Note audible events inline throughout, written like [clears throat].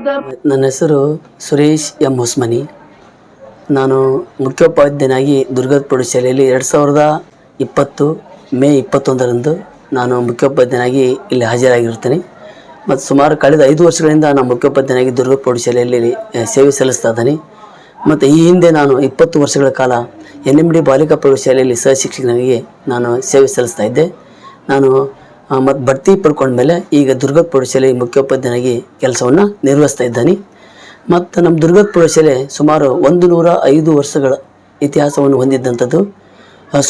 ನನ್ನ ಹೆಸರು ಸುರೇಶ್ ಎಂ ಹೊಸ್ಮನಿ. ನಾನು ಮುಖ್ಯೋಪಾಧ್ಯಾಯನಾಗಿ ದುರ್ಗದ ಪ್ರೌಢಶಾಲೆಯಲ್ಲಿ ಎರಡು ಸಾವಿರದ ಇಪ್ಪತ್ತು, ಮೇ ಇಪ್ಪತ್ತೊಂದರಂದು ನಾನು ಮುಖ್ಯೋಪಾಧ್ಯಾಯನಾಗಿ ಇಲ್ಲಿ ಹಾಜರಾಗಿರುತ್ತೇನೆ. ಮತ್ತು ಸುಮಾರು ಕಳೆದ ಐದು ವರ್ಷಗಳಿಂದ ನಾನು ಮುಖ್ಯೋಪಾಧ್ಯಾಯನಾಗಿ ದುರ್ಗದ ಪ್ರೌಢಶಾಲೆಯಲ್ಲಿ ಸೇವೆ ಸಲ್ಲಿಸ್ತಾ ಇದ್ದೇನೆ. ಮತ್ತು ಈ ಹಿಂದೆ ನಾನು ಇಪ್ಪತ್ತು ವರ್ಷಗಳ ಕಾಲ ಎನ್ ಎಂ ಡಿ ಬಾಲಿಕಾ ಪ್ರೌಢಶಾಲೆಯಲ್ಲಿ ಸಹಶಿಕ್ಷಕನಾಗಿ ನಾನು ಸೇವೆ ಸಲ್ಲಿಸ್ತಾ ಇದ್ದೆ. ನಾನು ಮತ್ತು ಬಡ್ತಿ ಪಡ್ಕೊಂಡ್ಮೇಲೆ ಈಗ ದುರ್ಗದ ಪ್ರೌಢಶಾಲೆ ಮುಖ್ಯೋಪಾಧ್ಯಾಯನಾಗಿ ಕೆಲಸವನ್ನು ನಿರ್ವಹಿಸ್ತಾ ಇದ್ದಾನೆ. ಮತ್ತು ನಮ್ಮ ದುರ್ಗದ ಪ್ರೌಢಶಾಲೆ ಸುಮಾರು ಒಂದು ನೂರ ಐದು ವರ್ಷಗಳ ಇತಿಹಾಸವನ್ನು ಹೊಂದಿದ್ದಂಥದ್ದು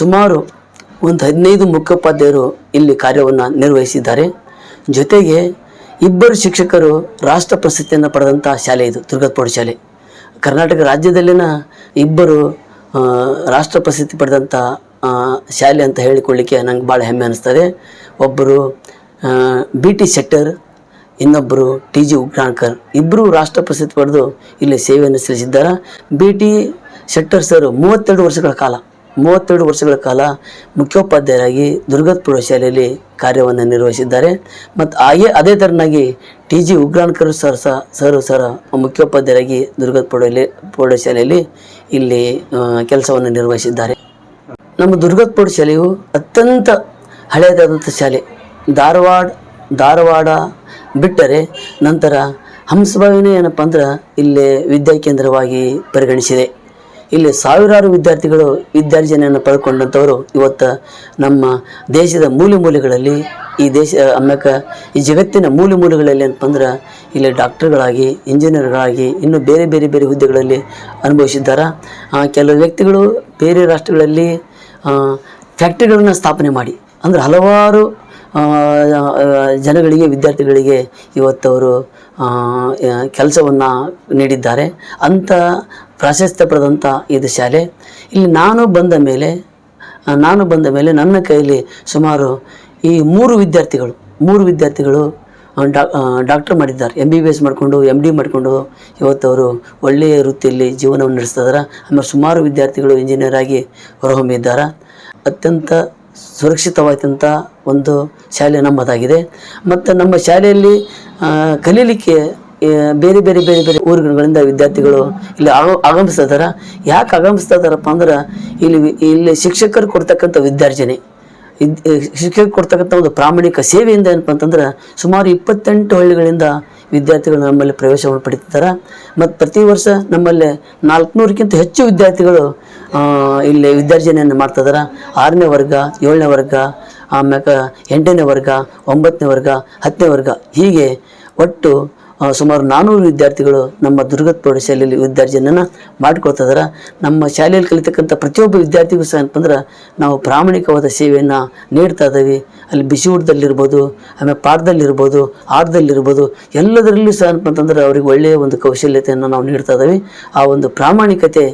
ಸುಮಾರು ಒಂದು ಹದಿನೈದು ಮುಖ್ಯೋಪಾಧ್ಯಾಯರು ಇಲ್ಲಿ ಕಾರ್ಯವನ್ನು ನಿರ್ವಹಿಸಿದ್ದಾರೆ. ಜೊತೆಗೆ ಇಬ್ಬರು ಶಿಕ್ಷಕರು ರಾಷ್ಟ್ರ ಪ್ರಶಸ್ತಿಯನ್ನು ಪಡೆದಂಥ ಶಾಲೆ ಇದು ದುರ್ಗದ ಪ್ರೌಢಶಾಲೆ ಕರ್ನಾಟಕ ರಾಜ್ಯದಲ್ಲಿನ ಇಬ್ಬರು ರಾಷ್ಟ್ರ ಪ್ರಶಸ್ತಿ ಪಡೆದಂಥ ಶಾಲೆ ಅಂತ ಹೇಳಿಕೊಳ್ಳಿಕ್ಕೆ ನಂಗೆ ಭಾಳ ಹೆಮ್ಮೆ ಅನ್ನಿಸ್ತದೆ ಒಬ್ಬರು ಬಿ ಟಿ ಶೆಟ್ಟರ್ ಇನ್ನೊಬ್ಬರು ಟಿ ಜಿ ಉಗ್ರಾಣ್ಕರ್ ಇಬ್ಬರು ರಾಷ್ಟ್ರ ಪ್ರಸಿದ್ಧಿ ಪಡೆದು ಇಲ್ಲಿ ಸೇವೆಯನ್ನು ಸಲ್ಲಿಸಿದ್ದಾರೆ. ಬಿ ಟಿ ಶೆಟ್ಟರ್ ಸರ್ ಮೂವತ್ತೆರಡು ವರ್ಷಗಳ ಕಾಲ, ಮೂವತ್ತೆರಡು ವರ್ಷಗಳ ಕಾಲ ಮುಖ್ಯೋಪಾಧ್ಯಾಯರಾಗಿ ದುರ್ಗದ ಪ್ರೌಢಶಾಲೆಯಲ್ಲಿ ಕಾರ್ಯವನ್ನು ನಿರ್ವಹಿಸಿದ್ದಾರೆ. ಮತ್ತು ಹಾಗೆ ಅದೇ ಥರನಾಗಿ ಟಿ ಜಿ ಉಗ್ರಾಣ್ಕರ್ ಸರ್ ಸಹ ಸರ್ ಸರ್ ಮುಖ್ಯೋಪಾಧ್ಯಾಯರಾಗಿ ದುರ್ಗದ ಪ್ರೌಢ ಪ್ರೌಢಶಾಲೆಯಲ್ಲಿ ಇಲ್ಲಿ ಕೆಲಸವನ್ನು ನಿರ್ವಹಿಸಿದ್ದಾರೆ. ನಮ್ಮ ದುರ್ಗದ ಶಾಲೆಯು ಅತ್ಯಂತ ಹಳೆಯದಾದಂಥ ಶಾಲೆ. ಧಾರವಾಡ ಧಾರವಾಡ ಬಿಟ್ಟರೆ ನಂತರ ಹಂಸಭಾವಿನೇ ಏನಪ್ಪ ಅಂದ್ರೆ ಇಲ್ಲಿ ವಿದ್ಯಾಕೇಂದ್ರವಾಗಿ ಪರಿಗಣಿಸಿದೆ. ಇಲ್ಲಿ ಸಾವಿರಾರು ವಿದ್ಯಾರ್ಥಿಗಳು ವಿದ್ಯಾರ್ಜನೆಯನ್ನು ಪಡ್ಕೊಂಡಂಥವರು ಇವತ್ತು ನಮ್ಮ ದೇಶದ ಮೂಲೆ ಮೂಲೆಗಳಲ್ಲಿ ಈ ದೇಶ ಆಮ್ಯಾಕ ಈ ಜಗತ್ತಿನ ಮೂಲೆ ಮೂಲೆಗಳಲ್ಲಿ ಏನಪ್ಪ ಅಂದ್ರೆ ಇಲ್ಲಿ ಡಾಕ್ಟರ್ಗಳಾಗಿ, ಇಂಜಿನಿಯರ್ಗಳಾಗಿ, ಇನ್ನೂ ಬೇರೆ ಬೇರೆ ಬೇರೆ ಹುದ್ದೆಗಳಲ್ಲಿ ಅನುಭವಿಸಿದ್ದಾರೆ? ಕೆಲವು ವ್ಯಕ್ತಿಗಳು ಬೇರೆ ರಾಷ್ಟ್ರಗಳಲ್ಲಿ ಫ್ಯಾಕ್ಟ್ರಿಗಳನ್ನು ಸ್ಥಾಪನೆ ಮಾಡಿ. ಅಂದರೆ ಹಲವಾರು ಜನಗಳಿಗೆ, ವಿದ್ಯಾರ್ಥಿಗಳಿಗೆ ಇವತ್ತವರು ಕೆಲಸವನ್ನು ನೀಡಿದ್ದಾರೆ. ಅಂಥ ಪ್ರಾಶಸ್ತ್ಯ ಪಡೆದಂಥ ಇದು ಶಾಲೆ. ಇಲ್ಲಿ ನಾನು ಬಂದ ಮೇಲೆ ನಾನು ಬಂದ ಮೇಲೆ ನನ್ನ ಕೈಯಲ್ಲಿ ಸುಮಾರು ಈ ಮೂರು ವಿದ್ಯಾರ್ಥಿಗಳು ಮೂರು ವಿದ್ಯಾರ್ಥಿಗಳು ಡಾಕ್ಟರ್ ಮಾಡಿದ್ದಾರೆ. ಎಂ ಬಿ ಬಿ ಎಸ್ ಮಾಡಿಕೊಂಡು ಎಂ ಡಿ ಮಾಡಿಕೊಂಡು ಇವತ್ತು ಅವರು ಒಳ್ಳೆಯ ವೃತ್ತಿಯಲ್ಲಿ ಜೀವನವನ್ನು ನಡೆಸ್ತಾ ಇದ್ದಾರೆ ಆಮೇಲೆ ಸುಮಾರು ವಿದ್ಯಾರ್ಥಿಗಳು ಇಂಜಿನಿಯರ್ ಆಗಿ ಹೊರಹೊಮ್ಮಿದ್ದಾರೆ. ಅತ್ಯಂತ ಸುರಕ್ಷಿತವಾದಂಥ ಒಂದು ಶಾಲೆ ನಮ್ಮದಾಗಿದೆ. ಮತ್ತು ನಮ್ಮ ಶಾಲೆಯಲ್ಲಿ ಕಲೀಲಿಕ್ಕೆ ಬೇರೆ ಬೇರೆ ಬೇರೆ ಬೇರೆ ಊರುಗಳಿಂದ ವಿದ್ಯಾರ್ಥಿಗಳು ಇಲ್ಲಿ ಆಗ ಆಗಮಿಸ್ತಾ ಇದ್ದಾರೆ ಯಾಕೆ ಆಗಮಿಸ್ತಾ ಇದ್ದಾರಪ್ಪ ಅಂದ್ರೆ, ಇಲ್ಲಿ ಇಲ್ಲಿ ಶಿಕ್ಷಕರು ಕೊಡ್ತಕ್ಕಂಥ ವಿದ್ಯಾರ್ಜನೆ. ಇದ್- ಶಿಕ್ಷಕರಿಗೆ ಕೊಡ್ತಕ್ಕಂಥ ಒಂದು ಪ್ರಾಮಾಣಿಕ ಸೇವೆಯಿಂದ ಏನಪ್ಪ ಅಂತಂದ್ರೆ ಸುಮಾರು ಇಪ್ಪತ್ತೆಂಟು ಹಳ್ಳಿಗಳಿಂದ ವಿದ್ಯಾರ್ಥಿಗಳು ನಮ್ಮಲ್ಲಿ ಪ್ರವೇಶವನ್ನು ಪಡಿತಿದ್ದಾರೆ. ಮತ್ತು ಪ್ರತಿ ವರ್ಷ ನಮ್ಮಲ್ಲಿ ನಾಲ್ಕುನೂರಕ್ಕಿಂತ ಹೆಚ್ಚು ವಿದ್ಯಾರ್ಥಿಗಳು ಇಲ್ಲಿ ವಿದ್ಯಾರ್ಜನೆಯನ್ನು ಮಾಡ್ತಿದ್ದಾರೆ. ಆರನೇ ವರ್ಗ, ಏಳನೇ ವರ್ಗ, ಆಮ್ಯಾಕ ಎಂಟನೇ ವರ್ಗ, ಒಂಬತ್ತನೇ ವರ್ಗ, ಹತ್ತನೇ ವರ್ಗ ಹೀಗೆ ಒಟ್ಟು ಸುಮಾರು ನಾನ್ನೂರು ವಿದ್ಯಾರ್ಥಿಗಳು ನಮ್ಮ ದುರ್ಗದ ಪ್ರೌಢಶಾಲೆಯಲ್ಲಿ ವಿದ್ಯಾರ್ಜನೆಯನ್ನು ಮಾಡ್ಕೊಳ್ತಾ ಇದ್ದಾರೆ ನಮ್ಮ ಶಾಲೆಯಲ್ಲಿ ಕಲಿತಕ್ಕಂಥ ಪ್ರತಿಯೊಬ್ಬ ವಿದ್ಯಾರ್ಥಿಗೂ ಸಹ ಏನಪ್ಪ ನಾವು ಪ್ರಾಮಾಣಿಕವಾದ ಸೇವೆಯನ್ನು ನೀಡ್ತಾ ಇದ್ದೀವಿ. ಅಲ್ಲಿ ಬಿಸಿ ಊಟದಲ್ಲಿರ್ಬೋದು ಆಮೇಲೆ ಪಾಠದಲ್ಲಿರ್ಬೋದು ಆಟದಲ್ಲಿರ್ಬೋದು ಎಲ್ಲದರಲ್ಲೂ ಸಹ ಏನಪ್ಪ ಅಂತಂದ್ರೆ ಅವ್ರಿಗೆ ಒಳ್ಳೆಯ ಒಂದು ಕೌಶಲ್ಯತೆಯನ್ನು ನಾವು ನೀಡ್ತಾ ಇದ್ದೀವಿ. ಆ ಒಂದು ಪ್ರಾಮಾಣಿಕತೆ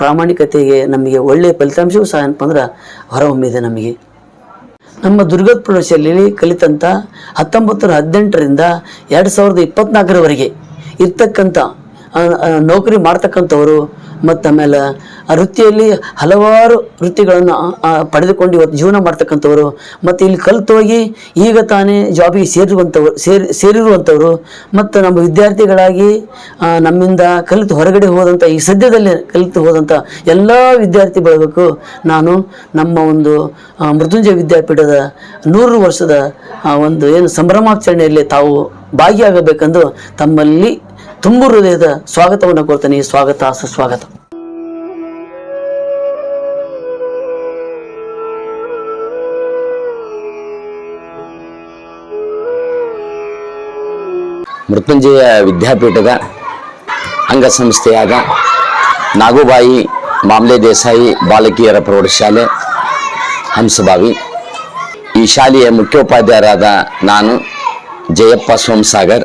ಪ್ರಾಮಾಣಿಕತೆಗೆ ನಮಗೆ ಒಳ್ಳೆಯ ಫಲಿತಾಂಶವೂ ಸಹ ಏನಪ್ಪ ಅಂದ್ರೆ ಹೊರಹೊಮ್ಮಿದೆ ನಮಗೆ. ನಮ್ಮ ದುರ್ಗದ ಪ್ರದೇಶದಲ್ಲಿ ಕಲಿತಂಥ ಹತ್ತೊಂಬತ್ತು ನೂರ ಹದಿನೆಂಟರಿಂದ ಎರಡು ಸಾವಿರದ ಇಪ್ಪತ್ನಾಲ್ಕರವರೆಗೆ ಇರ್ತಕ್ಕಂಥ ನೌಕರಿ ಮಾಡ್ತಕ್ಕಂಥವರು ಮತ್ತು ಆಮೇಲೆ ಆ ವೃತ್ತಿಯಲ್ಲಿ ಹಲವಾರು ವೃತ್ತಿಗಳನ್ನು ಪಡೆದುಕೊಂಡು ಇವತ್ತು ಜೀವನ ಮಾಡ್ತಕ್ಕಂಥವ್ರು, ಮತ್ತು ಇಲ್ಲಿ ಕಲಿತೋಗಿ ಈಗ ತಾನೇ ಜಾಬಿಗೆ ಸೇರಿರುವಂಥವ್ರು, ಸೇರಿ, ಸೇರಿರುವಂಥವ್ರು, ಮತ್ತು ನಮ್ಮ ವಿದ್ಯಾರ್ಥಿಗಳಾಗಿ ನಮ್ಮಿಂದ ಕಲಿತು ಹೊರಗಡೆ ಹೋದಂಥ ಈ ಸದ್ಯದಲ್ಲಿ ಕಲಿತು ಹೋದಂಥ ಎಲ್ಲ ವಿದ್ಯಾರ್ಥಿ ಬಳಗಕ್ಕೂ ನಾನು ನಮ್ಮ ಒಂದು ಮೃತ್ಯುಂಜಯ ವಿದ್ಯಾಪೀಠದ ನೂರು ವರ್ಷದ ಒಂದು ಏನು ಸಂಭ್ರಮಾಚರಣೆಯಲ್ಲಿ ತಾವು ಭಾಗಿಯಾಗಬೇಕೆಂದು ತಮ್ಮಲ್ಲಿ ತುಂಬು ಹೃದಯದ ಸ್ವಾಗತವನ್ನು ಕೋರ್ತೇನೆ ಸ್ವಾಗತ, ಸುಸ್ವಾಗತ. ಮೃತ್ಯುಂಜಯ ವಿದ್ಯಾಪೀಠದ ಅಂಗಸಂಸ್ಥೆಯಾದ ನಾಗುಬಾಯಿ ಮಾಮ್ಲೆ ದೇಸಾಯಿ ಬಾಲಕಿಯರ ಪ್ರೌಢಶಾಲೆ ಹಂಸಭಾವಿ ಈ ಶಾಲೆಯ ಮುಖ್ಯೋಪಾಧ್ಯಾಯರಾದ ನಾನು ಜಯಪ್ಪ ಸೋಮಸಾಗರ್.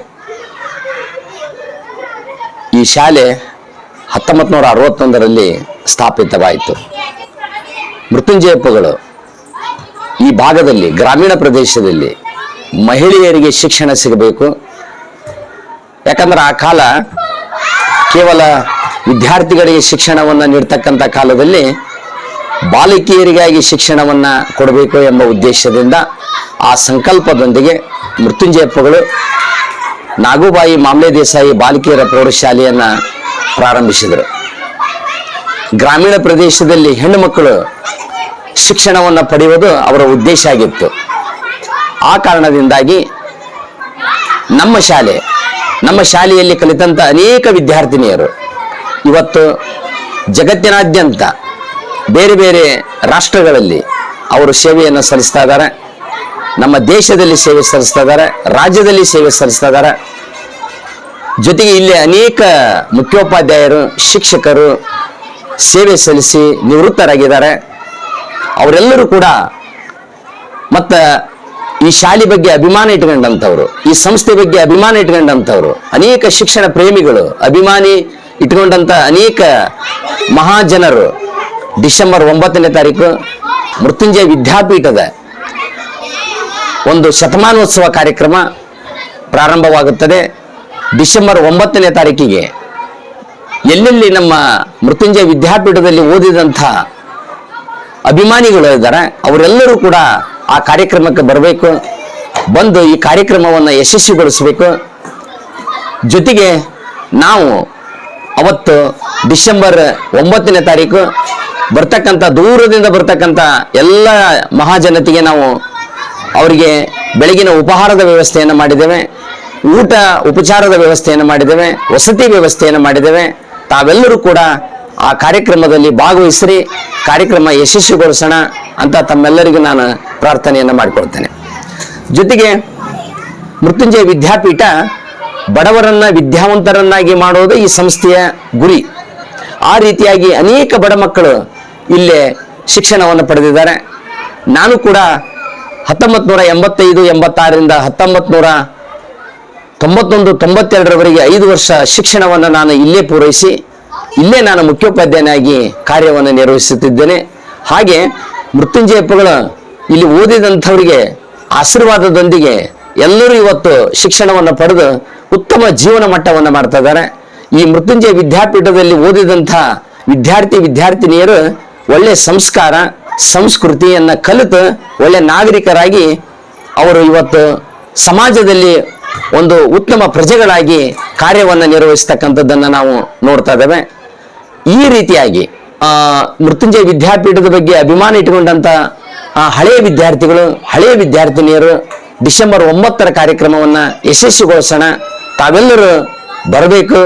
ಈ ಶಾಲೆ ಹತ್ತೊಂಬತ್ತು ನೂರ ಅರವತ್ತೊಂದರಲ್ಲಿ ಸ್ಥಾಪಿತವಾಯಿತು ಮೃತ್ಯುಂಜಯಪ್ಪಗಳು ಈ ಭಾಗದಲ್ಲಿ, ಗ್ರಾಮೀಣ ಪ್ರದೇಶದಲ್ಲಿ ಮಹಿಳೆಯರಿಗೆ ಶಿಕ್ಷಣ ಸಿಗಬೇಕು. ಯಾಕಂದ್ರೆ ಆ ಕಾಲ ಕೇವಲ ವಿದ್ಯಾರ್ಥಿಗಳಿಗೆ ಶಿಕ್ಷಣವನ್ನು ನೀಡ್ತಕ್ಕಂಥ ಕಾಲದಲ್ಲಿ ಬಾಲಕಿಯರಿಗಾಗಿ ಶಿಕ್ಷಣವನ್ನ ಕೊಡಬೇಕು ಎಂಬ ಉದ್ದೇಶದಿಂದ ಆ ಸಂಕಲ್ಪದೊಂದಿಗೆ ಮೃತ್ಯುಂಜಯಪ್ಪಗಳು ನಾಗುಬಾಯಿ ಮಾಮ್ಲೆ ದೇಸಾಯಿ ಬಾಲಕಿಯರ ಪ್ರೌಢಶಾಲೆಯನ್ನ ಪ್ರಾರಂಭಿಸಿದರು. ಗ್ರಾಮೀಣ ಪ್ರದೇಶದಲ್ಲಿ ಹೆಣ್ಣು ಮಕ್ಕಳು ಶಿಕ್ಷಣವನ್ನು ಪಡೆಯುವುದು ಅವರ ಉದ್ದೇಶ ಆಗಿತ್ತು. ಆ ಕಾರಣದಿಂದಾಗಿ ನಮ್ಮ ಶಾಲೆ, ನಮ್ಮ ಶಾಲೆಯಲ್ಲಿ ಕಲಿತಂತ ಅನೇಕ ವಿದ್ಯಾರ್ಥಿನಿಯರು. ಇವತ್ತು ಜಗತ್ತಿನಾದ್ಯಂತ ಬೇರೆ ಬೇರೆ ರಾಷ್ಟ್ರಗಳಲ್ಲಿ ಅವರು ಸೇವೆಯನ್ನು ಸಲ್ಲಿಸ್ತಾ ಇದ್ದಾರೆ. ನಮ್ಮ ದೇಶದಲ್ಲಿ ಸೇವೆ ಸಲ್ಲಿಸ್ತಾ ಇದ್ದಾರೆ, ರಾಜ್ಯದಲ್ಲಿ ಸೇವೆ ಸಲ್ಲಿಸ್ತಾ ಇದ್ದಾರೆ. ಜೊತೆಗೆ ಇಲ್ಲಿ ಅನೇಕ ಮುಖ್ಯೋಪಾಧ್ಯಾಯರು, ಶಿಕ್ಷಕರು ಸೇವೆ ಸಲ್ಲಿಸಿ ನಿವೃತ್ತರಾಗಿದ್ದಾರೆ. ಅವರೆಲ್ಲರೂ ಕೂಡ ಮತ್ತ ಈ ಶಾಲೆ ಬಗ್ಗೆ ಅಭಿಮಾನ ಇಟ್ಕೊಂಡಂಥವ್ರು, ಈ ಸಂಸ್ಥೆ ಬಗ್ಗೆ ಅಭಿಮಾನ ಇಟ್ಕೊಂಡಂಥವ್ರು, ಅನೇಕ ಶಿಕ್ಷಣ ಪ್ರೇಮಿಗಳು, ಅಭಿಮಾನಿ ಇಟ್ಕೊಂಡಂತ ಅನೇಕ ಮಹಾಜನರು. ಡಿಸೆಂಬರ್ ಒಂಬತ್ತನೇ ತಾರೀಕು ಮೃತ್ಯುಂಜಯ ವಿದ್ಯಾಪೀಠದ ಒಂದು ಶತಮಾನೋತ್ಸವ ಕಾರ್ಯಕ್ರಮ ಪ್ರಾರಂಭವಾಗುತ್ತದೆ. ಡಿಸೆಂಬರ್ ಒಂಬತ್ತನೇ ತಾರೀಕಿಗೆ. ಎಲ್ಲೆಲ್ಲಿ ನಮ್ಮ ಮೃತ್ಯುಂಜಯ ವಿದ್ಯಾಪೀಠದಲ್ಲಿ ಓದಿದಂಥ ಅಭಿಮಾನಿಗಳು ಇದ್ದಾರೆ, ಅವರೆಲ್ಲರೂ ಕೂಡ ಆ ಕಾರ್ಯಕ್ರಮಕ್ಕೆ ಬರಬೇಕು. ಬಂದು ಈ ಕಾರ್ಯಕ್ರಮವನ್ನು ಯಶಸ್ವಿಗೊಳಿಸಬೇಕು. ಜೊತೆಗೆ ನಾವು ಅವತ್ತು ಡಿಸೆಂಬರ್ ಒಂಬತ್ತನೇ ತಾರೀಕು ಬರ್ತಕ್ಕಂಥ ದೂರದಿಂದ ಬರ್ತಕ್ಕಂಥ ಎಲ್ಲ ಮಹಾಜನತೆಗೆ ನಾವು ಅವರಿಗೆ ಬೆಳಗಿನ ಉಪಹಾರದ ವ್ಯವಸ್ಥೆಯನ್ನು ಮಾಡಿದ್ದೇವೆ, ಊಟ ಉಪಚಾರದ ವ್ಯವಸ್ಥೆಯನ್ನು ಮಾಡಿದ್ದೇವೆ, ವಸತಿ ವ್ಯವಸ್ಥೆಯನ್ನು ಮಾಡಿದ್ದೇವೆ. ತಾವೆಲ್ಲರೂ ಕೂಡ ಆ ಕಾರ್ಯಕ್ರಮದಲ್ಲಿ ಭಾಗವಹಿಸ್ರಿ, ಕಾರ್ಯಕ್ರಮ ಯಶಸ್ವಿಗೊಳಿಸೋಣ ಅಂತ ತಮ್ಮೆಲ್ಲರಿಗೂ ನಾನು ಪ್ರಾರ್ಥನೆಯನ್ನು ಮಾಡಿಕೊಡ್ತೇನೆ. ಜೊತೆಗೆ ಮೃತ್ಯುಂಜಯ ವಿದ್ಯಾಪೀಠ ಬಡವರನ್ನ ವಿದ್ಯಾವಂತರನ್ನಾಗಿ ಮಾಡೋದು ಈ ಸಂಸ್ಥೆಯ ಗುರಿ. ಆ ರೀತಿಯಾಗಿ ಅನೇಕ ಬಡ ಮಕ್ಕಳು ಇಲ್ಲೇ ಶಿಕ್ಷಣವನ್ನು ಪಡೆದಿದ್ದಾರೆ. ನಾನು ಕೂಡ ಹತ್ತೊಂಬತ್ತು ನೂರ ಎಂಬತ್ತೈದು, ಎಂಬತ್ತಾರರಿಂದ ಹತ್ತೊಂಬತ್ತು ನೂರ ತೊಂಬತ್ತೊಂದು ತೊಂಬತ್ತೆರಡರವರೆಗೆ ಐದು ವರ್ಷ ಶಿಕ್ಷಣವನ್ನು ನಾನು ಇಲ್ಲೇ ಪೂರೈಸಿ, ಇಲ್ಲೇ ನಾನು ಮುಖ್ಯೋಪಾಧ್ಯಾಯನಾಗಿ ಕಾರ್ಯವನ್ನು ನಿರ್ವಹಿಸುತ್ತಿದ್ದೇನೆ. ಹಾಗೆ ಮೃತ್ಯುಂಜಯಪ್ಪಗಳು ಇಲ್ಲಿ ಓದಿದಂಥವರಿಗೆ ಆಶೀರ್ವಾದದೊಂದಿಗೆ ಎಲ್ಲರೂ ಇವತ್ತು ಶಿಕ್ಷಣವನ್ನು ಪಡೆದು ಉತ್ತಮ ಜೀವನ ಮಟ್ಟವನ್ನು ಮಾಡ್ತಾ ಇದ್ದಾರೆ. ಈ ಮೃತ್ಯುಂಜಯ ವಿದ್ಯಾಪೀಠದಲ್ಲಿ ಓದಿದಂಥ ವಿದ್ಯಾರ್ಥಿ, ವಿದ್ಯಾರ್ಥಿನಿಯರು ಒಳ್ಳೆಯ ಸಂಸ್ಕಾರ ಸಂಸ್ಕೃತಿಯನ್ನು ಕಲಿತು ಒಳ್ಳೆ ನಾಗರಿಕರಾಗಿ ಅವರು ಇವತ್ತು ಸಮಾಜದಲ್ಲಿ ಒಂದು ಉತ್ತಮ ಪ್ರಜೆಗಳಾಗಿ ಕಾರ್ಯವನ್ನು ನಿರ್ವಹಿಸ್ತಕ್ಕಂಥದ್ದನ್ನು ನಾವು ನೋಡ್ತಾ ಇದ್ದೇವೆ. ಈ ರೀತಿಯಾಗಿ ಮೃತ್ಯುಂಜಯ ವಿದ್ಯಾಪೀಠದ ಬಗ್ಗೆ ಅಭಿಮಾನ ಇಟ್ಟುಕೊಂಡಂಥ ಹಳೆಯ ವಿದ್ಯಾರ್ಥಿಗಳು, ಹಳೆಯ ವಿದ್ಯಾರ್ಥಿನಿಯರು ಡಿಸೆಂಬರ್ ಒಂಬತ್ತರ ಕಾರ್ಯಕ್ರಮವನ್ನು ಯಶಸ್ವಿಗೊಳಿಸೋಣ, ತಾವೆಲ್ಲರೂ ಬರಬೇಕು,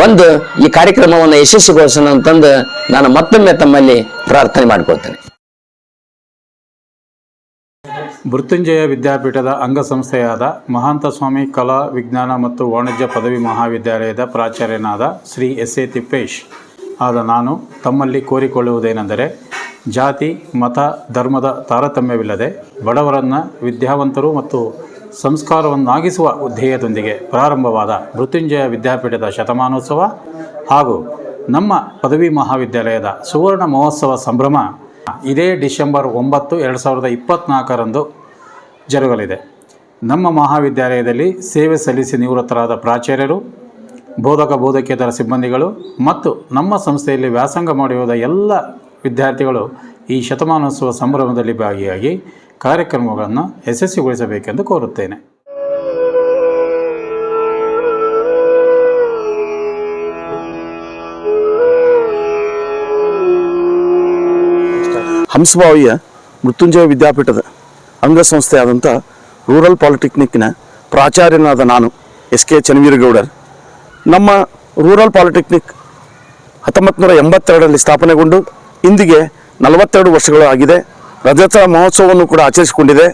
ಬಂದು ಈ ಕಾರ್ಯಕ್ರಮವನ್ನು ಯಶಸ್ವಿಗೊಳಿಸೋಣ ಅಂತಂದು ನಾನು ಮತ್ತೊಮ್ಮೆ ತಮ್ಮಲ್ಲಿ ಪ್ರಾರ್ಥನೆ ಮಾಡ್ಕೊಳ್ತೇನೆ. ಮೃತ್ಯುಂಜಯ ವಿದ್ಯಾಪೀಠದ ಅಂಗಸಂಸ್ಥೆಯಾದ ಮಹಾಂತ ಸ್ವಾಮಿ ಕಲಾ ವಿಜ್ಞಾನ ಮತ್ತು ವಾಣಿಜ್ಯ ಪದವಿ ಮಹಾವಿದ್ಯಾಲಯದ ಪ್ರಾಚಾರ್ಯನಾದ ಶ್ರೀ ಎಸ್ ಎ ತಿಪ್ಪೇಶ್. ಆದ ನಾನು ತಮ್ಮಲ್ಲಿ ಕೋರಿಕೊಳ್ಳುವುದೇನೆಂದರೆ, ಜಾತಿ, ಮತ, ಧರ್ಮದ ತಾರತಮ್ಯವಿಲ್ಲದೆ ಬಡವರನ್ನು ವಿದ್ಯಾವಂತರು ಮತ್ತು ಸಂಸ್ಕಾರವನ್ನಾಗಿಸುವ ಧ್ಯೇಯದೊಂದಿಗೆ ಪ್ರಾರಂಭವಾದ ಮೃತ್ಯುಂಜಯ ವಿದ್ಯಾಪೀಠದ ಶತಮಾನೋತ್ಸವ ಹಾಗೂ ನಮ್ಮ ಪದವಿ ಮಹಾವಿದ್ಯಾಲಯದ ಸುವರ್ಣ ಮಹೋತ್ಸವ ಸಂಭ್ರಮ ಇದೇ ಡಿಸೆಂಬರ್ ಒಂಬತ್ತು ಎರಡು ಸಾವಿರದ ಇಪ್ಪತ್ತ್ನಾಲ್ಕರಂದು ಜರುಗಲಿದೆ. ನಮ್ಮ ಮಹಾವಿದ್ಯಾಲಯದಲ್ಲಿ ಸೇವೆ ಸಲ್ಲಿಸಿ ನಿವೃತ್ತರಾದ ಪ್ರಾಚಾರ್ಯರು, ಬೋಧಕ ಬೋಧಕೇತರ ಸಿಬ್ಬಂದಿಗಳು ಮತ್ತು ನಮ್ಮ ಸಂಸ್ಥೆಯಲ್ಲಿ ವ್ಯಾಸಂಗ ಮಾಡಿರುವ ಎಲ್ಲ ವಿದ್ಯಾರ್ಥಿಗಳು ಈ ಶತಮಾನೋತ್ಸವ ಸಂಭ್ರಮದಲ್ಲಿ ಭಾಗಿಯಾಗಿ ಕಾರ್ಯಕ್ರಮಗಳನ್ನು ಯಶಸ್ವಿಗೊಳಿಸಬೇಕೆಂದು ಕೋರುತ್ತೇನೆ. ಹಂಸಭಾವಿಯ ಮೃತ್ಯುಂಜಯ ವಿದ್ಯಾಪೀಠದ ಅಂಗಸಂಸ್ಥೆಯಾದಂಥ ರೂರಲ್ ಪಾಲಿಟೆಕ್ನಿಕ್ನ ಪ್ರಾಚಾರ್ಯನಾದ ನಾನು ಎಸ್ ಕೆ ಚನ್ನವೀರಗೌಡರ್. ನಮ್ಮ ರೂರಲ್ ಪಾಲಿಟೆಕ್ನಿಕ್ ಹತ್ತೊಂಬತ್ತು ನೂರ ಎಂಬತ್ತೆರಡರಲ್ಲಿ ಸ್ಥಾಪನೆಗೊಂಡು ಇಂದಿಗೆ ನಲವತ್ತೆರಡು ವರ್ಷಗಳು ಆಗಿದೆ ರಜತ ಮಹೋತ್ಸವವನ್ನು ಕೂಡ ಆಚರಿಸಿಕೊಂಡಿದೆ.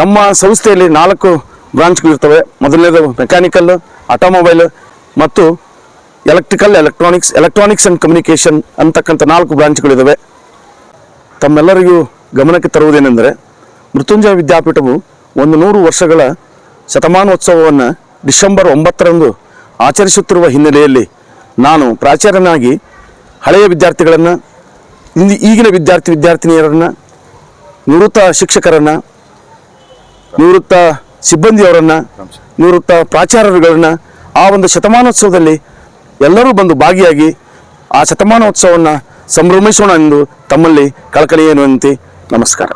ನಮ್ಮ ಸಂಸ್ಥೆಯಲ್ಲಿ ನಾಲ್ಕು ಬ್ರಾಂಚ್ಗಳಿರ್ತವೆ ಮೊದಲನೇದು ಮೆಕ್ಯಾನಿಕಲ್, ಆಟೋಮೊಬೈಲ್ ಮತ್ತು electrical electronics electronics and communication ಅಂತಕ್ಕಂಥ ನಾಲ್ಕು ಬ್ರಾಂಚ್ಗಳಿದ್ದಾವೆ ತಮ್ಮೆಲ್ಲರಿಗೂ ಗಮನಕ್ಕೆ ತರುವುದೇನೆಂದರೆ ಮೃತ್ಯುಂಜಯ ವಿದ್ಯಾಪೀಠವು ಒಂದು ನೂರು ವರ್ಷಗಳ ಶತಮಾನೋತ್ಸವವನ್ನು ಡಿಸೆಂಬರ್ ಒಂಬತ್ತರಂದು ಆಚರಿಸುತ್ತಿರುವ ಹಿನ್ನೆಲೆಯಲ್ಲಿ ನಾನು ಪ್ರಾಚಾರ್ಯನಾಗಿ ಹಳೆಯ ವಿದ್ಯಾರ್ಥಿಗಳನ್ನು, ಇಂದಿ, ಈಗಿನ ವಿದ್ಯಾರ್ಥಿ ವಿದ್ಯಾರ್ಥಿನಿಯರನ್ನು, ನಿವೃತ್ತ ಶಿಕ್ಷಕರನ್ನು, ನಿವೃತ್ತ ಸಿಬ್ಬಂದಿಯವರನ್ನು, ನಿವೃತ್ತ ಪ್ರಾಚಾರ್ಯರುಗಳನ್ನು ಆ ಒಂದು ಶತಮಾನೋತ್ಸವದಲ್ಲಿ ಎಲ್ಲರೂ ಬಂದು ಭಾಗಿಯಾಗಿ ಆ ಶತಮಾನೋತ್ಸವವನ್ನು ಸಂಭ್ರಮಿಸೋಣ ಎಂದು ತಮ್ಮಲ್ಲಿ ಕಳಕಳಿ ಎನ್ನುವಂತೆ ನಮಸ್ಕಾರ.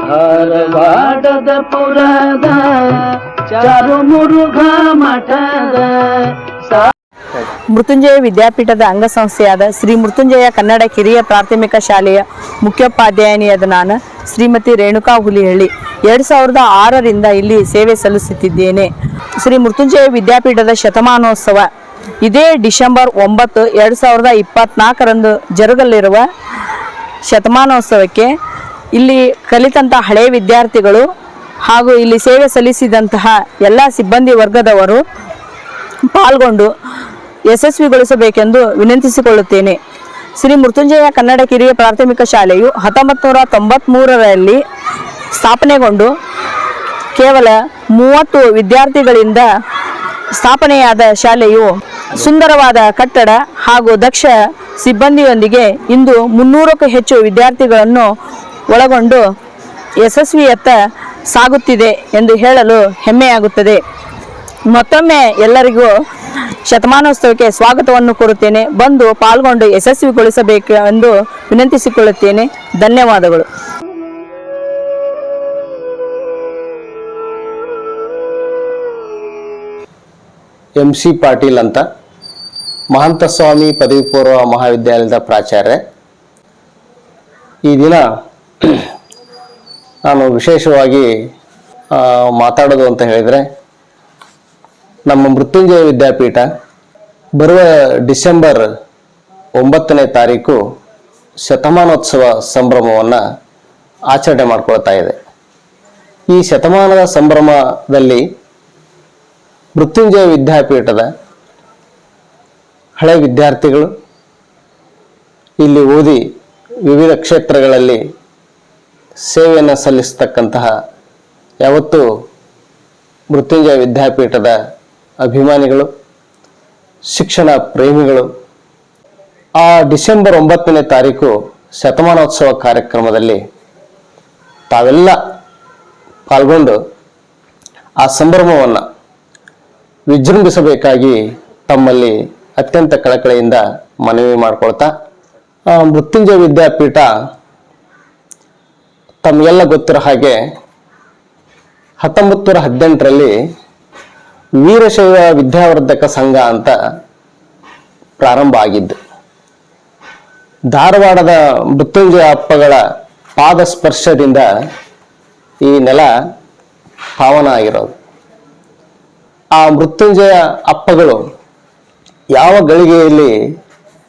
ಧಾರವಾಡದ ಪುರದ ಚಾರು ಮುರುಘ ಮಠದ ಮೃತ್ಯುಂಜಯ ವಿದ್ಯಾಪೀಠದ ಅಂಗಸಂಸ್ಥೆಯಾದ ಶ್ರೀ ಮೃತ್ಯುಂಜಯ ಕನ್ನಡ ಕಿರಿಯ ಪ್ರಾಥಮಿಕ ಶಾಲೆಯ ಮುಖ್ಯೋಪಾಧ್ಯಾಯಿನಿಯಾದ ನಾನು ಶ್ರೀಮತಿ ರೇಣುಕಾ ಹುಲಿಹಳ್ಳಿ. ಎರಡು ಸಾವಿರದ ಆರರಿಂದ ಇಲ್ಲಿ ಸೇವೆ ಸಲ್ಲಿಸುತ್ತಿದ್ದೇನೆ. ಶ್ರೀ ಮೃತ್ಯುಂಜಯ ವಿದ್ಯಾಪೀಠದ ಶತಮಾನೋತ್ಸವ ಇದೇ ಡಿಸೆಂಬರ್ ಒಂಬತ್ತು ಎರಡು ಸಾವಿರದ ಇಪ್ಪತ್ನಾಲ್ಕರಂದು ಜರುಗಲಿರುವ ಶತಮಾನೋತ್ಸವಕ್ಕೆ ಇಲ್ಲಿ ಕಲಿತಂಥ ಹಳೆಯ ವಿದ್ಯಾರ್ಥಿಗಳು ಹಾಗೂ ಇಲ್ಲಿ ಸೇವೆ ಸಲ್ಲಿಸಿದಂತಹ ಎಲ್ಲ ಸಿಬ್ಬಂದಿ ವರ್ಗದವರು ಪಾಲ್ಗೊಂಡು ಯಶಸ್ವಿಗೊಳಿಸಬೇಕೆಂದು ವಿನಂತಿಸಿಕೊಳ್ಳುತ್ತೇನೆ. ಶ್ರೀ ಮೃತ್ಯುಂಜಯ ಕನ್ನಡ ಕಿರಿಯ ಪ್ರಾಥಮಿಕ ಶಾಲೆಯು ಹತ್ತೊಂಬತ್ತು ನೂರ ತೊಂಬತ್ತ್ಮೂರರಲ್ಲಿ ಸ್ಥಾಪನೆಗೊಂಡು ಕೇವಲ ಮೂವತ್ತು ವಿದ್ಯಾರ್ಥಿಗಳಿಂದ ಸ್ಥಾಪನೆಯಾದ ಶಾಲೆಯು ಸುಂದರವಾದ ಕಟ್ಟಡ ಹಾಗೂ ದಕ್ಷ ಸಿಬ್ಬಂದಿಯೊಂದಿಗೆ ಇಂದು ಮುನ್ನೂರಕ್ಕೂ ಹೆಚ್ಚು ವಿದ್ಯಾರ್ಥಿಗಳನ್ನು ಒಳಗೊಂಡು ಯಶಸ್ವಿಯತ್ತ ಸಾಗುತ್ತಿದೆ ಎಂದು ಹೇಳಲು ಹೆಮ್ಮೆಯಾಗುತ್ತದೆ. ಮತ್ತೊಮ್ಮೆ ಎಲ್ಲರಿಗೂ ಶತಮಾನೋತ್ಸವಕ್ಕೆ ಸ್ವಾಗತವನ್ನು ಕೋರುತ್ತೇನೆ. ಬಂದು ಪಾಲ್ಗೊಂಡು ಯಶಸ್ವಿಗೊಳಿಸಬೇಕು ಎಂದು ವಿನಂತಿಸಿಕೊಳ್ಳುತ್ತೇನೆ. ಧನ್ಯವಾದಗಳು. ಎಂ ಸಿ ಪಾಟೀಲ್ ಅಂತ ಮಹಂತಸ್ವಾಮಿ ಪದವಿ ಪೂರ್ವ ಮಹಾವಿದ್ಯಾಲಯದ ಪ್ರಾಚಾರ್ಯ. ಈ ದಿನ [clears throat] ನಾನು ವಿಶೇಷವಾಗಿ ಮಾತಾಡೋದು ಅಂತ ಹೇಳಿದರೆ, ನಮ್ಮ ಮೃತ್ಯುಂಜಯ ವಿದ್ಯಾಪೀಠ ಬರುವ ಡಿಸೆಂಬರ್ ಒಂಬತ್ತನೇ ತಾರೀಕು ಶತಮಾನೋತ್ಸವ ಸಂಭ್ರಮವನ್ನು ಆಚರಣೆ ಮಾಡ್ಕೊಳ್ತಾ ಇದೆ. ಈ ಶತಮಾನದ ಸಂಭ್ರಮದಲ್ಲಿ ಮೃತ್ಯುಂಜಯ ವಿದ್ಯಾಪೀಠದ ಹಳೆ ವಿದ್ಯಾರ್ಥಿಗಳು ಇಲ್ಲಿ ಓದಿ ವಿವಿಧ ಕ್ಷೇತ್ರಗಳಲ್ಲಿ ಸೇವೆಯನ್ನು ಸಲ್ಲಿಸ್ತಕ್ಕಂತಹ ಯಾವತ್ತೂ ಮೃತ್ಯುಂಜಯ ವಿದ್ಯಾಪೀಠದ ಅಭಿಮಾನಿಗಳು, ಶಿಕ್ಷಣ ಪ್ರೇಮಿಗಳು. ಆ ಡಿಸೆಂಬರ್ ಒಂಬತ್ತನೇ ತಾರೀಕು ಶತಮಾನೋತ್ಸವ ಕಾರ್ಯಕ್ರಮದಲ್ಲಿ ತಾವೆಲ್ಲ ಪಾಲ್ಗೊಂಡು ಆ ಸಂಭ್ರಮವನ್ನು ವಿಜೃಂಭಿಸಬೇಕಾಗಿ ತಮ್ಮಲ್ಲಿ ಅತ್ಯಂತ ಕಳಕಳಿಯಿಂದ ಮನವಿ ಮಾಡಿಕೊಳ್ತಾ ಮೃತ್ಯುಂಜಯ ವಿದ್ಯಾಪೀಠ ತಮಗೆಲ್ಲ ಗೊತ್ತಿರೋ ಹಾಗೆ ಹತ್ತೊಂಬತ್ತು ನೂರ ಹದಿನೆಂಟರಲ್ಲಿ ವೀರಶೈವ ವಿದ್ಯಾವರ್ಧಕ ಸಂಘ ಅಂತ ಪ್ರಾರಂಭ ಆಗಿದ್ದು. ಧಾರವಾಡದ ಮೃತ್ಯುಂಜಯ ಅಪ್ಪಗಳ ಪಾದ ಸ್ಪರ್ಶದಿಂದ ಈ ನೆಲ ಪಾವನ ಆಗಿರೋದು. ಆ ಮೃತ್ಯುಂಜಯ ಅಪ್ಪಗಳು ಯಾವ ಗಳಿಗೆಯಲ್ಲಿ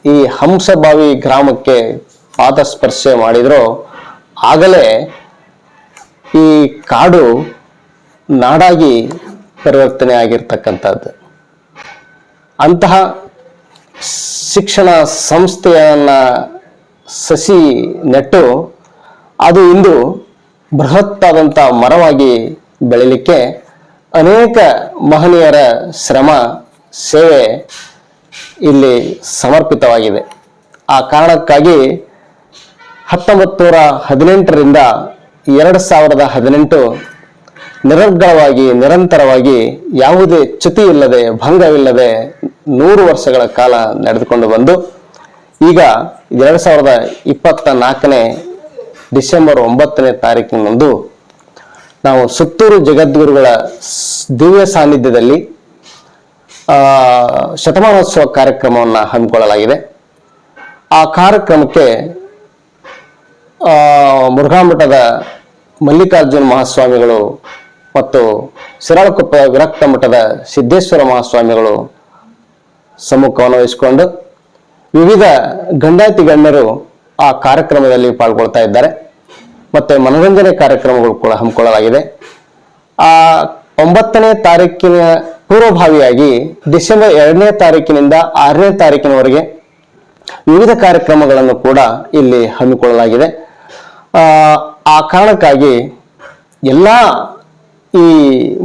ಈ ಹಂಸಭಾವಿ ಗ್ರಾಮಕ್ಕೆ ಪಾದಸ್ಪರ್ಶ ಮಾಡಿದ್ರೋ ಆಗಲೇ ಈ ಕಾಡು ನಾಡಾಗಿ ಪರಿವರ್ತನೆ ಆಗಿರ್ತಕ್ಕಂಥದ್ದು. ಅಂತಹ ಶಿಕ್ಷಣ ಸಂಸ್ಥೆಯನ್ನ ಸಸಿ ನೆಟ್ಟು ಅದು ಇಂದು ಬೃಹತ್ತಾದಂಥ ಮರವಾಗಿ ಬೆಳಿಲಿಕ್ಕೆ ಅನೇಕ ಮಹನೀಯರ ಶ್ರಮ, ಸೇವೆ ಇಲ್ಲಿ ಸಮರ್ಪಿತವಾಗಿದೆ. ಆ ಕಾರಣಕ್ಕಾಗಿ ಹತ್ತೊಂಬತ್ತು ನೂರ ಹದಿನೆಂಟರಿಂದ ಎರಡು ಸಾವಿರದ ಹದಿನೆಂಟು ನಿರರ್ಗಳವಾಗಿ, ನಿರಂತರವಾಗಿ ಯಾವುದೇ ಚ್ಯುತಿ ಇಲ್ಲದೆ, ಭಂಗವಿಲ್ಲದೆ ನೂರು ವರ್ಷಗಳ ಕಾಲ ನಡೆದುಕೊಂಡು ಬಂದು, ಈಗ ಎರಡು ಸಾವಿರದ ಇಪ್ಪತ್ತ ನಾಲ್ಕನೇ ಡಿಸೆಂಬರ್ ಒಂಬತ್ತನೇ ತಾರೀಕಿನಂದು ನಾವು ಸುತ್ತೂರು ಜಗದ್ಗುರುಗಳ ದಿವ್ಯ ಸಾನ್ನಿಧ್ಯದಲ್ಲಿ ಶತಮಾನೋತ್ಸವ ಕಾರ್ಯಕ್ರಮವನ್ನು ಹಮ್ಮಿಕೊಳ್ಳಲಾಗಿದೆ. ಆ ಕಾರ್ಯಕ್ರಮಕ್ಕೆ ಮುರುಘಾಮಠದ ಮಲ್ಲಿಕಾರ್ಜುನ ಮಹಾಸ್ವಾಮಿಗಳು ಮತ್ತು ಶಿರಾಳಕೊಪ್ಪ ವಿರಕ್ತ ಮಠದ ಸಿದ್ದೇಶ್ವರ ಮಹಾಸ್ವಾಮಿಗಳು ಸಮ್ಮುಖವನ್ನು ವಹಿಸಿಕೊಂಡು ವಿವಿಧ ಗಂಡಾತಿ ಗಣ್ಯರು ಆ ಕಾರ್ಯಕ್ರಮದಲ್ಲಿ ಪಾಲ್ಗೊಳ್ತಾ ಇದ್ದಾರೆ. ಮತ್ತೆ ಮನೋರಂಜನೆ ಕಾರ್ಯಕ್ರಮಗಳು ಕೂಡ ಹಮ್ಮಿಕೊಳ್ಳಲಾಗಿದೆ. ಆ ಒಂಬತ್ತನೇ ತಾರೀಕಿನ ಪೂರ್ವಭಾವಿಯಾಗಿ ಡಿಸೆಂಬರ್ ಎರಡನೇ ತಾರೀಕಿನಿಂದ ಆರನೇ ತಾರೀಕಿನವರೆಗೆ ವಿವಿಧ ಕಾರ್ಯಕ್ರಮಗಳನ್ನು ಕೂಡ ಇಲ್ಲಿ ಹಮ್ಮಿಕೊಳ್ಳಲಾಗಿದೆ. ಆ, ಕಾರಣಕ್ಕಾಗಿ ಎಲ್ಲ ಈ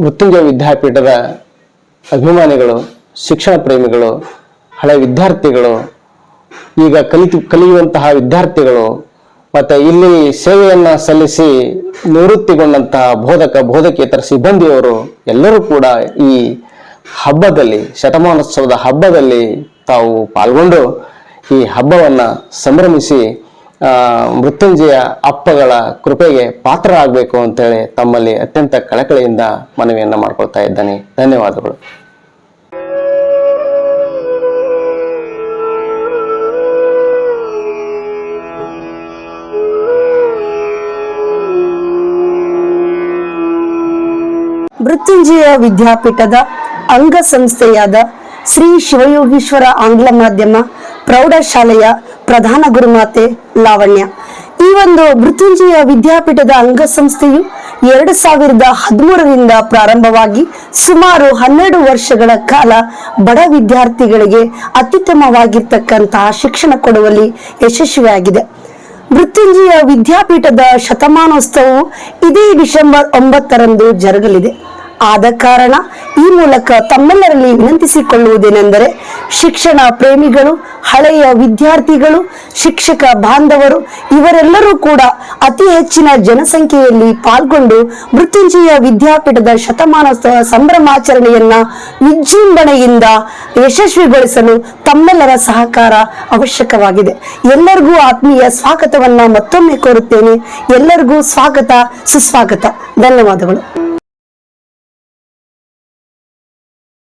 ಮೃತ್ಯುಂಜಯ ವಿದ್ಯಾಪೀಠದ ಅಭಿಮಾನಿಗಳು ಶಿಕ್ಷಣ ಪ್ರೇಮಿಗಳು ಹಳೆ ವಿದ್ಯಾರ್ಥಿಗಳು ಈಗ ಕಲಿತು ಕಲಿಯುವಂತಹ ವಿದ್ಯಾರ್ಥಿಗಳು ಮತ್ತೆ ಇಲ್ಲಿ ಸೇವೆಯನ್ನ ಸಲ್ಲಿಸಿ ನಿವೃತ್ತಿಗೊಂಡಂತಹ ಬೋಧಕ, ಬೋಧಕೇತರ ಸಿಬ್ಬಂದಿಯವರು ಎಲ್ಲರೂ ಕೂಡ ಈ ಹಬ್ಬದಲ್ಲಿ, ಶತಮಾನೋತ್ಸವದ ಹಬ್ಬದಲ್ಲಿ ತಾವು ಪಾಲ್ಗೊಂಡು ಈ ಹಬ್ಬವನ್ನ ಸಂಭ್ರಮಿಸಿ ಮೃತ್ಯುಂಜಯ ಅಪ್ಪಗಳ ಕೃಪೆಗೆ ಪಾತ್ರರಾಗಬೇಕು ಅಂತೇಳಿ ತಮ್ಮಲ್ಲಿ ಅತ್ಯಂತ ಕಳಕಳಿಯಿಂದ ಮನವಿಯನ್ನ ಮಾಡ್ಕೊಳ್ತಾ ಇದ್ದಾನೆ. ಧನ್ಯವಾದಗಳು. ಮೃತ್ಯುಂಜಯ ವಿದ್ಯಾಪೀಠದ ಅಂಗ ಸಂಸ್ಥೆಯಾದ ಶ್ರೀ ಶಿವಯೋಗೀಶ್ವರ ಆಂಗ್ಲ ಮಾಧ್ಯಮ ಪ್ರೌಢಶಾಲೆಯ ಪ್ರಧಾನ ಗುರುಮಾತೆ ಲಾವಣ್ಯ. ಈ ಒಂದು ಮೃತ್ಯುಂಜಯ ವಿದ್ಯಾಪೀಠದ ಅಂಗಸಂಸ್ಥೆಯು ಎರಡು ಸಾವಿರದ ಹದಿಮೂರರಿಂದ ಪ್ರಾರಂಭವಾಗಿ ಸುಮಾರು ಹನ್ನೆರಡು ವರ್ಷಗಳ ಕಾಲ ಬಡ ವಿದ್ಯಾರ್ಥಿಗಳಿಗೆ ಅತ್ಯುತ್ತಮವಾಗಿರ್ತಕ್ಕಂತಹ ಶಿಕ್ಷಣ ಕೊಡುವಲ್ಲಿ ಯಶಸ್ವಿಯಾಗಿದೆ. ಮೃತ್ಯುಂಜಯ ವಿದ್ಯಾಪೀಠದ ಶತಮಾನೋತ್ಸವವು ಇದೇ ಡಿಸೆಂಬರ್ ಒಂಬತ್ತರಂದು ಜರುಗಲಿದೆ. ಆದ ಕಾರಣ ಈ ಮೂಲಕ ತಮ್ಮೆಲ್ಲರಲ್ಲಿ ವಿನಂತಿಸಿಕೊಳ್ಳುವುದೇನೆಂದರೆ ಶಿಕ್ಷಣ ಪ್ರೇಮಿಗಳು, ಹಳೆಯ ವಿದ್ಯಾರ್ಥಿಗಳು, ಶಿಕ್ಷಕ ಬಾಂಧವರು, ಇವರೆಲ್ಲರೂ ಕೂಡ ಅತಿ ಹೆಚ್ಚಿನ ಜನಸಂಖ್ಯೆಯಲ್ಲಿ ಪಾಲ್ಗೊಂಡು ಮೃತ್ಯುಂಜಯ ವಿದ್ಯಾಪೀಠದ ಶತಮಾನೋತ್ಸವ ಸಂಭ್ರಮಾಚರಣೆಯನ್ನ ವಿಜೃಂಭಣೆಯಿಂದ ಯಶಸ್ವಿಗೊಳಿಸಲು ತಮ್ಮೆಲ್ಲರ ಸಹಕಾರ ಅವಶ್ಯಕವಾಗಿದೆ. ಎಲ್ಲರಿಗೂ ಆತ್ಮೀಯ ಸ್ವಾಗತವನ್ನ ಮತ್ತೊಮ್ಮೆ ಕೋರುತ್ತೇನೆ. ಎಲ್ಲರಿಗೂ ಸ್ವಾಗತ, ಸುಸ್ವಾಗತ. ಧನ್ಯವಾದಗಳು.